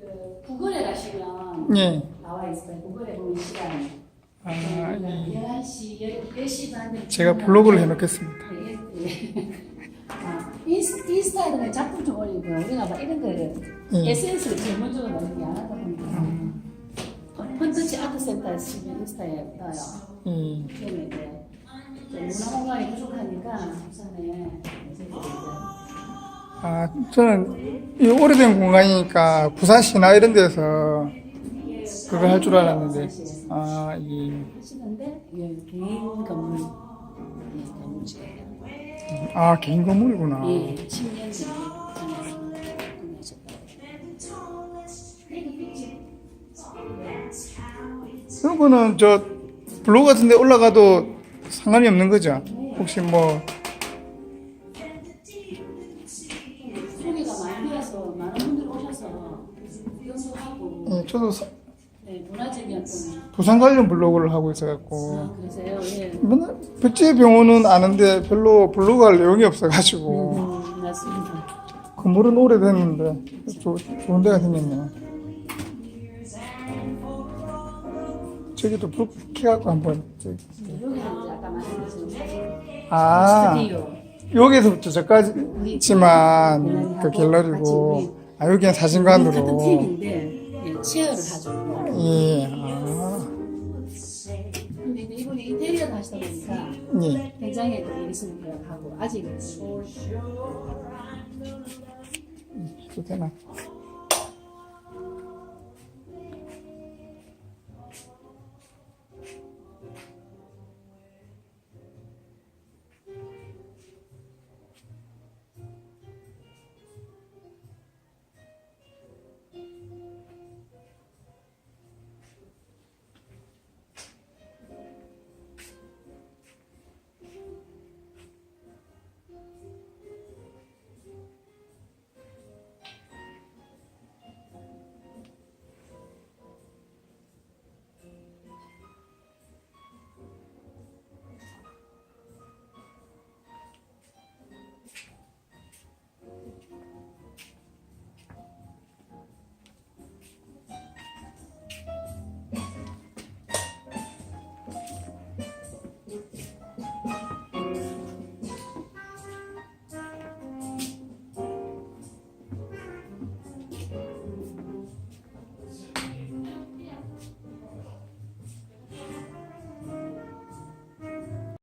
그 구글에 가시면 예. 나와 있어요. 구글에 보면 시간. 아, 네, 예. 11시, 10시 반. 제가 블로그를 해놓겠습니다. 네, 네. 아, 인스, 인스타에는 작품 좀 올리고 우리가 막 이런 거를 예. 에센스를 전문적으로 넣는 게 안 하다 보니까 펀터치 아트센터 치면 인스타에 떠요. 예. 그러면 이제 좀 문화 공간이 부족하니까 부산에 아, 저는 이 오래된 공간이니까 부산시나 이런 데서 그거 할 줄 알았는데, 아, 예. 하시는데 예, 개인 건물 예. 아, 개인 건물이구나. 예, 10년 전에 그런 거는 저 블로그 같은 데 올라가도 상관이 없는 거죠? 혹시 뭐, 예, 저도 사- 네, 어떤 부산 관련 블로그를 하고 있어갖고, 아, 그러세요? 예. 맨날 백제 병원은 아는데 별로 블로그 할 내용이 없어가지고, 음, 맞습니다. 건물은 오래됐는데, 조, 좋은 데가 생겼네요. 저기도 불 켜갖고 한번, 저기. 여기는 이제 아까 말씀드린 아, 스튜디오 여기서부터 저까지지만 그 갤러리고, 아, 여기는 같은 사진관으로. 팀인데 예, 체어를 가지고 예, 아, 근데 이제 이분이 인테리어를 하시다 보니까 예. 굉장히 또 있으니까 하고 아직 해도 되나?